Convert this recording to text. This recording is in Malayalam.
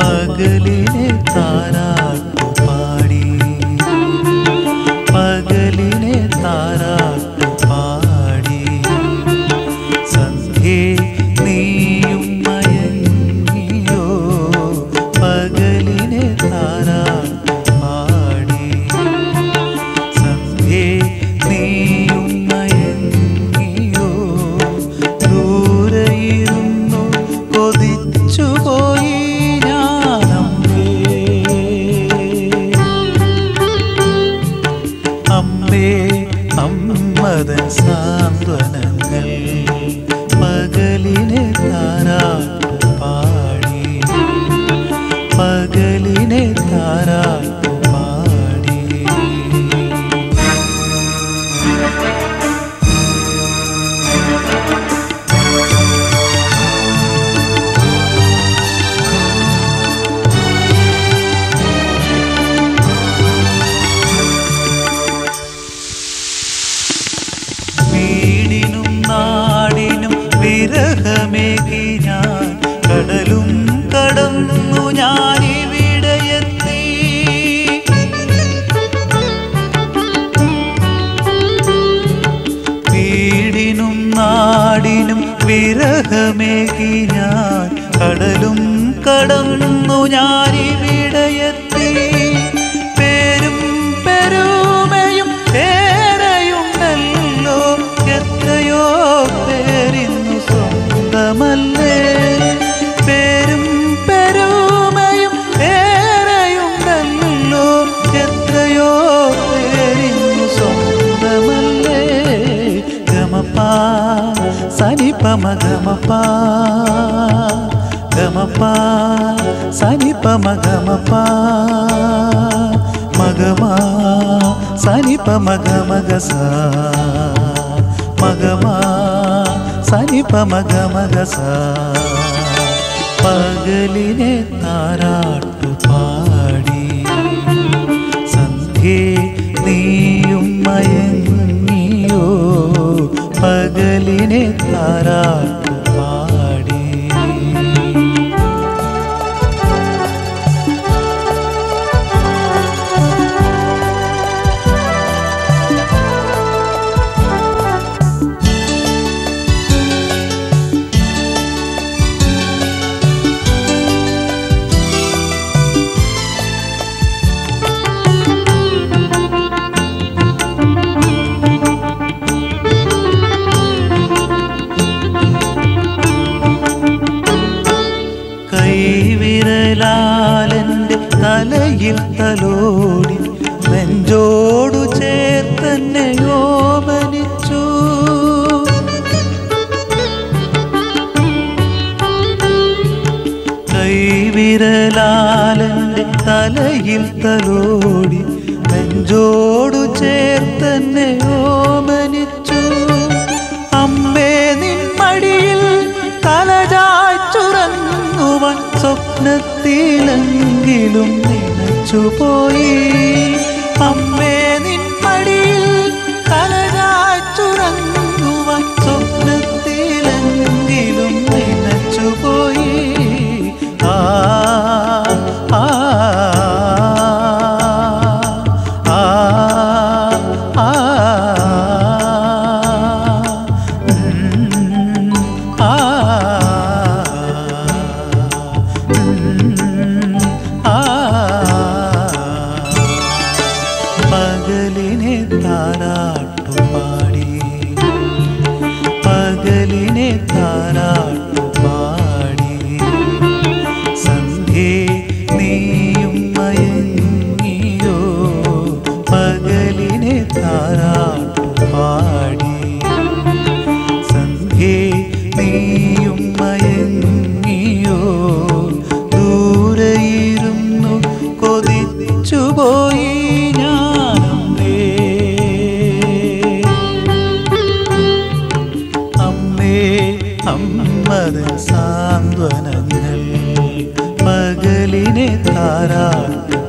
പകലിനെ താരാട്ടു അമ്മതൻ സാന്ത്വനങ്ങൾ പകലിനെ താരാ പാടി. പകലിനെ താരാട്ടു വിരഹമേകി ഞാൻ കടലും കടന്നു ഞാൻ ഇവിടെയെത്തി വീടിനും നാടിനും വിരഹമേകി ഞാൻ കടലും കടന്നു ഞാൻ పమ గమ పా గమ పా సని పమ గమ పా మగమా సని పమ గమ గస మగమా సని పమ గమ గస పగలినే తారాటు തലയിൽ തലോടി നെഞ്ചോടു ചേർത്തന്നെ ഓമനിച്ചു കൈവിരലാലന്റെ തലയിൽ തലോടി നെഞ്ചോടു ചേർത്തന്നെ ഓമനിച്ചു അമ്മേ നിൻമടിയിൽ തലചായ്ച്ചുറങ്ങുവാൻ സ്വപ്നത്തിലെങ്കിലും നനച്ചുപോയി അമ്മേ നിൻമടിയിൽ തലചായ്ച്ചുറങ്ങുവാൻ കൊതിച്ചുപോയി ഞാനമ്മേ. അമ്മേ അമ്മതൻ സാന്ത്വനങ്ങൾ പകലിനെ താരാട്ടു.